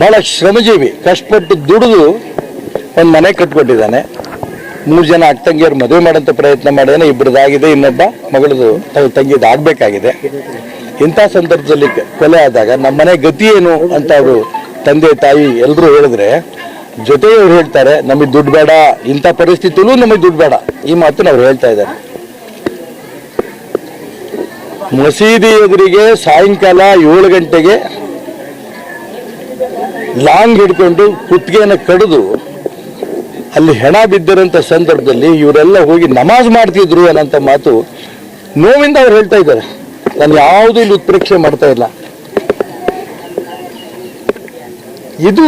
ಬಹಳ ಶ್ರಮಜೀವಿ. ಕಷ್ಟಪಟ್ಟು ದುಡಿದು ಒಂದು ಮನೆ ಕಟ್ಕೊಟ್ಟಿದ್ದಾನೆ. ಮೂರು ಜನ ಅಕ್ಕ ತಂಗಿಯರು ಮದುವೆ ಮಾಡೋಂಥ ಪ್ರಯತ್ನ ಮಾಡಿದಾನೆ ಇಬ್ಬರದಾಗಿದೆ ಇನ್ನೊಬ್ಬ ಮಗಳದು ಅವ್ರ ತಂಗಿದು ಆಗಬೇಕಾಗಿದೆ. ಇಂಥ ಸಂದರ್ಭದಲ್ಲಿ ಕೊಲೆ ಆದಾಗ ನಮ್ಮ ಮನೆ ಗತಿ ಏನು ಅಂತ ಅವರು ತಂದೆ, ತಾಯಿ ಎಲ್ಲರೂ ಹೇಳಿದ್ರೆ ಜೊತೆ ಅವ್ರು ಹೇಳ್ತಾರೆ, ನಮಗೆ ದುಡ್ಡು ಬೇಡ, ಇಂಥ ಪರಿಸ್ಥಿತಿಲೂ ನಮಗೆ ದುಡ್ಡು ಬೇಡ. ಈ ಮಾತನ್ನು ಅವ್ರು ಹೇಳ್ತಾ ಇದ್ದಾರೆ. ಮಸೀದಿ ಎದುರಿಗೆ ಸಾಯಂಕಾಲ ಏಳು ಗಂಟೆಗೆ ಲಾಂಗ್ ಹಿಡ್ಕೊಂಡು ಕುತ್ತಿಗೆಯನ್ನು ಕಡಿದು ಅಲ್ಲಿ ಹೆಣ ಬಿದ್ದಿರೋಂಥ ಸಂದರ್ಭದಲ್ಲಿ ಇವರೆಲ್ಲ ಹೋಗಿ ನಮಾಜ್ ಮಾಡ್ತಿದ್ರು ಅನ್ನೋಂಥ ಮಾತು ನೋವಿಂದ ಅವ್ರು ಹೇಳ್ತಾ ಇದ್ದಾರೆ. ನಾನು ಯಾವುದೂ ಇಲ್ಲಿ ಉತ್ಪ್ರೇಕ್ಷೆ ಮಾಡ್ತಾ ಇಲ್ಲ. ಇದು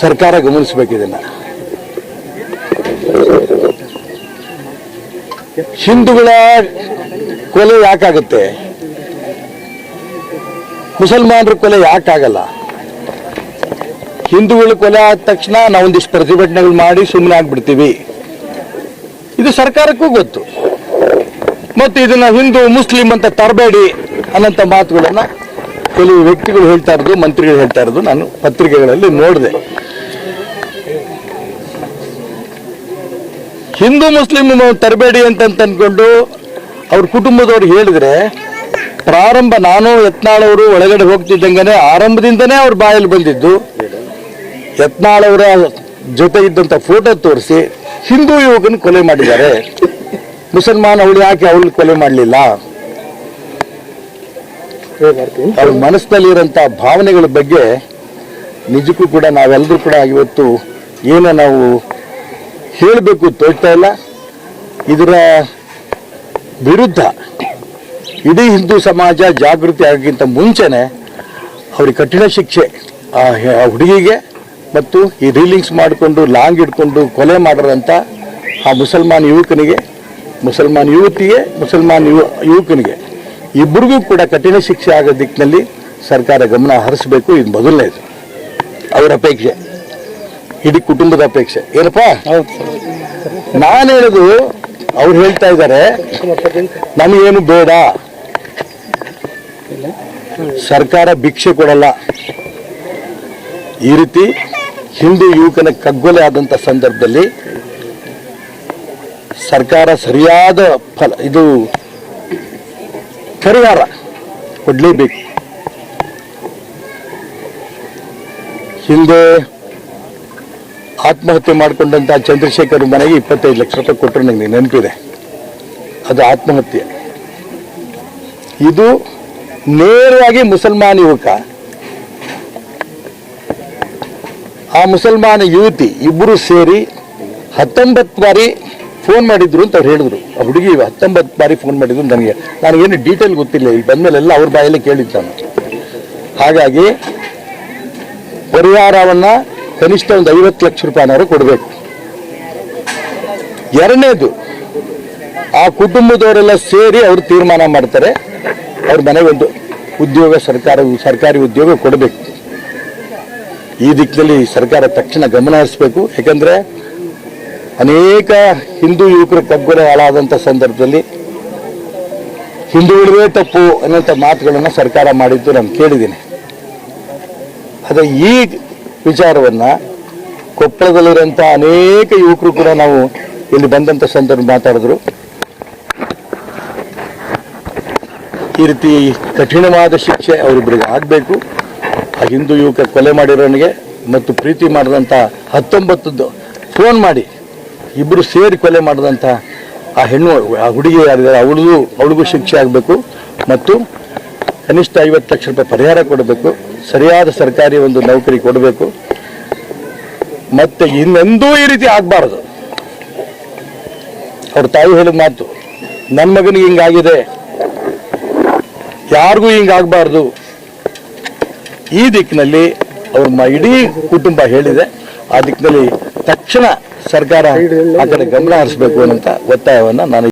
ಸರ್ಕಾರ ಗಮನಿಸಬೇಕು ಇದನ್ನ ಹಿಂದೂಗಳ ಕೊಲೆ ಯಾಕಾಗುತ್ತೆ? ಮುಸಲ್ಮಾನರ ಕೊಲೆ ಯಾಕಾಗಲ್ಲ? ಹಿಂದೂಗಳ ಕೊಲೆ ಆದ ತಕ್ಷಣ ನಾವೊಂದಿಷ್ಟು ಪ್ರತಿಭಟನೆಗಳು ಮಾಡಿ ಸುಮ್ಮನೆ ಆಗ್ಬಿಡ್ತೀವಿ. ಇದು ಸರ್ಕಾರಕ್ಕೂ ಗೊತ್ತು. ಮತ್ತು ಇದನ್ನ ಹಿಂದೂ, ಮುಸ್ಲಿಂ ಅಂತ ತರಬೇಡಿ ಅನ್ನೋಂಥ ಮಾತುಗಳನ್ನ ಕೆಲವು ವ್ಯಕ್ತಿಗಳು ಹೇಳ್ತಾ ಇರೋದು, ಮಂತ್ರಿಗಳು ಹೇಳ್ತಾ ಇರೋದು ನಾನು ಪತ್ರಿಕೆಗಳಲ್ಲಿ ನೋಡಿದೆ. ಹಿಂದೂ, ಮುಸ್ಲಿಂ ತರಬೇಡಿ ಅಂತ ಅಂದ್ಕೊಂಡು ಅವ್ರ ಕುಟುಂಬದವ್ರು ಹೇಳಿದ್ರೆ ಪ್ರಾರಂಭ ನಾನು ಯತ್ನಾಳವರು ಒಳಗಡೆ ಹೋಗ್ತಿದ್ದಂಗೆ ಆರಂಭದಿಂದನೇ ಅವ್ರ ಬಾಯಲ್ಲಿ ಬಂದಿದ್ದು. ಯತ್ನಾಳವರ ಜೊತೆ ಇದ್ದಂಥ ಫೋಟೋ ತೋರಿಸಿ ಹಿಂದೂ ಯುವಕನ ಕೊಲೆ ಮಾಡಿದ್ದಾರೆ. ಮುಸಲ್ಮಾನ್ ಅವಳು ಯಾಕೆ ಅವಳು ಕೊಲೆ ಮಾಡಲಿಲ್ಲ. ಅವ್ರ ಮನಸ್ಸಿನಲ್ಲಿರೋಂಥ ಭಾವನೆಗಳ ಬಗ್ಗೆ ನಿಜಕ್ಕೂ ಕೂಡ ನಾವೆಲ್ಲರೂ ಕೂಡ ಇವತ್ತು ಏನೋ ನಾವು ಹೇಳಬೇಕು ತೋರ್ತಾ ಇಲ್ಲ. ಇದರ ವಿರುದ್ಧ ಇಡೀ ಹಿಂದೂ ಸಮಾಜ ಜಾಗೃತಿ ಆಗೋಕ್ಕಿಂತ ಮುಂಚೆನೆ ಅವ್ರಿಗೆ ಕಠಿಣ ಶಿಕ್ಷೆ ಆ ಹುಡುಗಿಗೆ ಮತ್ತು ಈ ರೀಲಿಂಗ್ಸ್ ಮಾಡಿಕೊಂಡು ಲಾಂಗ್ ಇಟ್ಕೊಂಡು ಕೊಲೆ ಮಾಡಿರೋಂಥ ಆ ಮುಸಲ್ಮಾನ್ ಯುವಕನಿಗೆ ಮುಸಲ್ಮಾನ್ ಯುವತಿಗೆ ಮುಸಲ್ಮಾನ್ ಯುವ ಯುವಕನಿಗೆ ಇಬ್ಬರಿಗೂ ಕೂಡ ಕಠಿಣ ಶಿಕ್ಷೆ ಆಗೋ ದಿಕ್ಕಿನಲ್ಲಿ ಸರ್ಕಾರ ಗಮನ ಹರಿಸಬೇಕು ಇದು ಮೊದಲನೇದು ಅವರ ಅಪೇಕ್ಷೆ. ಇಡೀ ಕುಟುಂಬದ ಅಪೇಕ್ಷೆ. ಏನಪ್ಪ? ನಾನು ಹೇಳೋದು ಅವ್ರು ಹೇಳ್ತಾ ಇದ್ದಾರೆ ನಮಗೇನು ಬೇಡ. ಸರ್ಕಾರ ಭಿಕ್ಷೆ ಕೊಡಲ್ಲ. ಈ ರೀತಿ ಹಿಂದೂ ಯುವಕನ ಕಗ್ಗೊಲೆ ಆದಂತ ಸಂದರ್ಭದಲ್ಲಿ ಸರ್ಕಾರ ಸರಿಯಾದ ಫಲ, ಇದು ಪರಿಹಾರ ಕೊಡಲೇಬೇಕು. ಹಿಂದೆ ಆತ್ಮಹತ್ಯೆ ಮಾಡಿಕೊಂಡಂತ ಚಂದ್ರಶೇಖರ್ ಮನೆಗೆ ಇಪ್ಪತ್ತೈದು ಲಕ್ಷ ರೂಪಾಯಿ ಕೊಟ್ಟರು ನನಗೆ ನೆನಪಿದೆ. ಅದು ಆತ್ಮಹತ್ಯೆ. ಇದು ನೇರವಾಗಿ ಮುಸಲ್ಮಾನ ಯುವಕ ಆ ಮುಸಲ್ಮಾನ ಯುವತಿ ಇಬ್ಬರು ಸೇರಿ ಹತ್ತೊಂಬತ್ತು ಬಾರಿ ಫೋನ್ ಮಾಡಿದ್ರು ಅಂತ ಅವ್ರು ಹೇಳಿದ್ರು. ಆ ಹುಡುಗಿ ಹತ್ತೊಂಬತ್ತು ಬಾರಿ ಫೋನ್ ಮಾಡಿದ್ರು ನನಗೆ. ನನಗೇನು ಡೀಟೇಲ್ ಗೊತ್ತಿಲ್ಲ. ಇಲ್ಲಿ ಬಂದಮೇಲೆಲ್ಲ ಅವ್ರ ಬಾಯಲ್ಲೇ ಕೇಳಿದ್ದು ಹಾಗಾಗಿ ಪರಿಹಾರವನ್ನ ಕನಿಷ್ಠ ಒಂದು ಐವತ್ತು ಲಕ್ಷ ರೂಪಾಯಿನವರು ಕೊಡಬೇಕು. ಎರಡನೇದು, ಆ ಕುಟುಂಬದವರೆಲ್ಲ ಸೇರಿ ಅವರು ತೀರ್ಮಾನ ಮಾಡ್ತಾರೆ. ಅವ್ರ ಮನೆಗೊಂದು ಉದ್ಯೋಗ ಸರ್ಕಾರ, ಸರ್ಕಾರಿ ಉದ್ಯೋಗ ಕೊಡಬೇಕು. ಈ ದಿಕ್ಕಿನಲ್ಲಿ ಸರ್ಕಾರ ತಕ್ಷಣ ಗಮನ ಹರಿಸಬೇಕು. ಯಾಕಂದರೆ ಅನೇಕ ಹಿಂದೂ ಯುವಕರು ಕಗ್ಗೊಲೆ ಹಾಳಾದಂಥ ಸಂದರ್ಭದಲ್ಲಿ ಹಿಂದೂಗಳೇ ತಪ್ಪು ಅನ್ನೋಂಥ ಮಾತುಗಳನ್ನು ಸರ್ಕಾರ ಮಾಡಿದ್ದು ನಾನು ಕೇಳಿದ್ದೀನಿ. ಅದೇ ಈ ವಿಚಾರವನ್ನ ಕೊಪ್ಪಳದಲ್ಲಿರುವಂಥ ಅನೇಕ ಯುವಕರು ಕೂಡ ನಾವು ಇಲ್ಲಿ ಬಂದಂಥ ಸಂದರ್ಭ ಮಾತಾಡಿದ್ರು. ಈ ರೀತಿ ಕಠಿಣವಾದ ಶಿಕ್ಷೆ ಅವರಿಬ್ಬರಿಗೆ ಆಗಬೇಕು. ಆ ಹಿಂದೂ ಯುವಕ ಕೊಲೆ ಮಾಡಿರೋನಿಗೆ ಮತ್ತು ಪ್ರೀತಿ ಮಾಡಿದಂಥ ಹತ್ತೊಂಬತ್ತದ್ದು ಫೋನ್ ಮಾಡಿ. ಇಬ್ಬರು ಸೇರಿ ಕೊಲೆ ಮಾಡಿದಂಥ ಆ ಹೆಣ್ಣು, ಆ ಹುಡುಗಿ ಯಾರಿದ್ದಾರೆ ಅವಳಿಗೂ ಅವಳಿಗೂ ಶಿಕ್ಷೆ ಆಗಬೇಕು ಮತ್ತು ಕನಿಷ್ಠ ಐವತ್ತು ಲಕ್ಷ ರೂಪಾಯಿ ಪರಿಹಾರ ಕೊಡಬೇಕು. ಸರಿಯಾದ ಸರ್ಕಾರಿ ಒಂದು ನೌಕರಿ ಕೊಡಬೇಕು. ಮತ್ತೆ ಇನ್ನೆಂದೂ ಈ ರೀತಿ ಆಗಬಾರದು. ಅವ್ರ ತಾಯಿ ಹೇಳಿದ ಮಾತು ನನ್ನ ಮಗನಿಗೆ ಹಿಂಗಾಗಿದೆ ಯಾರಿಗೂ ಹಿಂಗಾಗಬಾರ್ದು. ಈ ದಿಕ್ಕಿನಲ್ಲಿ ಅವ್ರ ಇಡೀ ಕುಟುಂಬ ಹೇಳಿದೆ. ಆ ದಿಕ್ಕಿನಲ್ಲಿ ತಕ್ಷಣ ಸರ್ಕಾರ ಆ ಕಡೆ ಗಮನ ಹರಿಸಬೇಕು ಅನ್ನೋಂಥ ಒತ್ತಾಯವನ್ನು ನಾನು